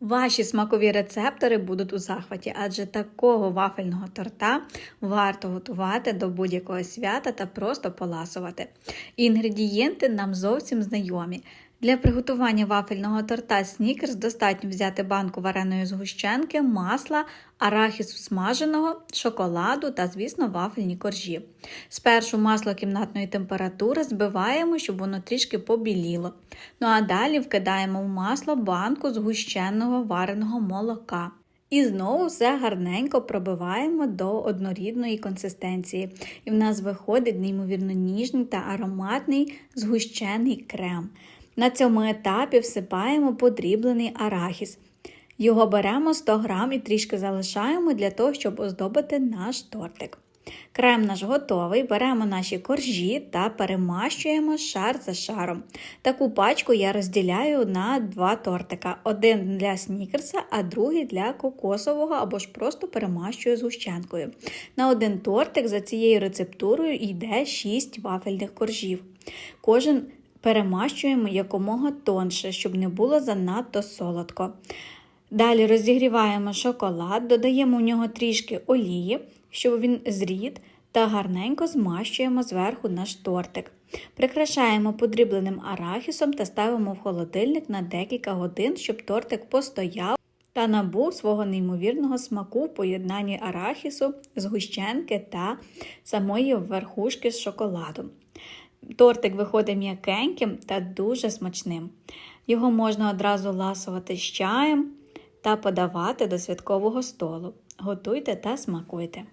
Ваші смакові рецептори будуть у захваті, адже такого вафельного торта варто готувати до будь-якого свята та просто поласувати. Інгредієнти нам зовсім знайомі. Для приготування вафельного торта Снікерс достатньо взяти банку вареної згущенки, масла, арахісу смаженого, шоколаду та, звісно, вафельні коржі. Спершу масло кімнатної температури збиваємо, щоб воно трішки побіліло. Ну а далі вкидаємо в масло банку згущеного вареного молока. І знову все гарненько пробиваємо до однорідної консистенції. І в нас виходить неймовірно ніжний та ароматний згущений крем. На цьому етапі всипаємо подріблений арахіс. Його беремо 100 грам і трішки залишаємо для того, щоб оздобити наш тортик. Крем наш готовий, беремо наші коржі та перемащуємо шар за шаром. Таку пачку я розділяю на два тортика: один для снікерса, а другий для кокосового або ж просто перемащую з гущенкою. На один тортик за цією рецептурою йде 6 вафельних коржів. Кожен перемащуємо якомога тонше, щоб не було занадто солодко. Далі розігріваємо шоколад, додаємо в нього трішки олії, щоб він зрід, та гарненько змащуємо зверху наш тортик. Прикрашаємо подрібленим арахісом та ставимо в холодильник на декілька годин, щоб тортик постояв та набув свого неймовірного смаку в поєднанні арахісу, згущенки та самої верхушки з шоколадом. Тортик виходить м'якеньким та дуже смачним. Його можна одразу ласувати з чаєм та подавати до святкового столу. Готуйте та смакуйте.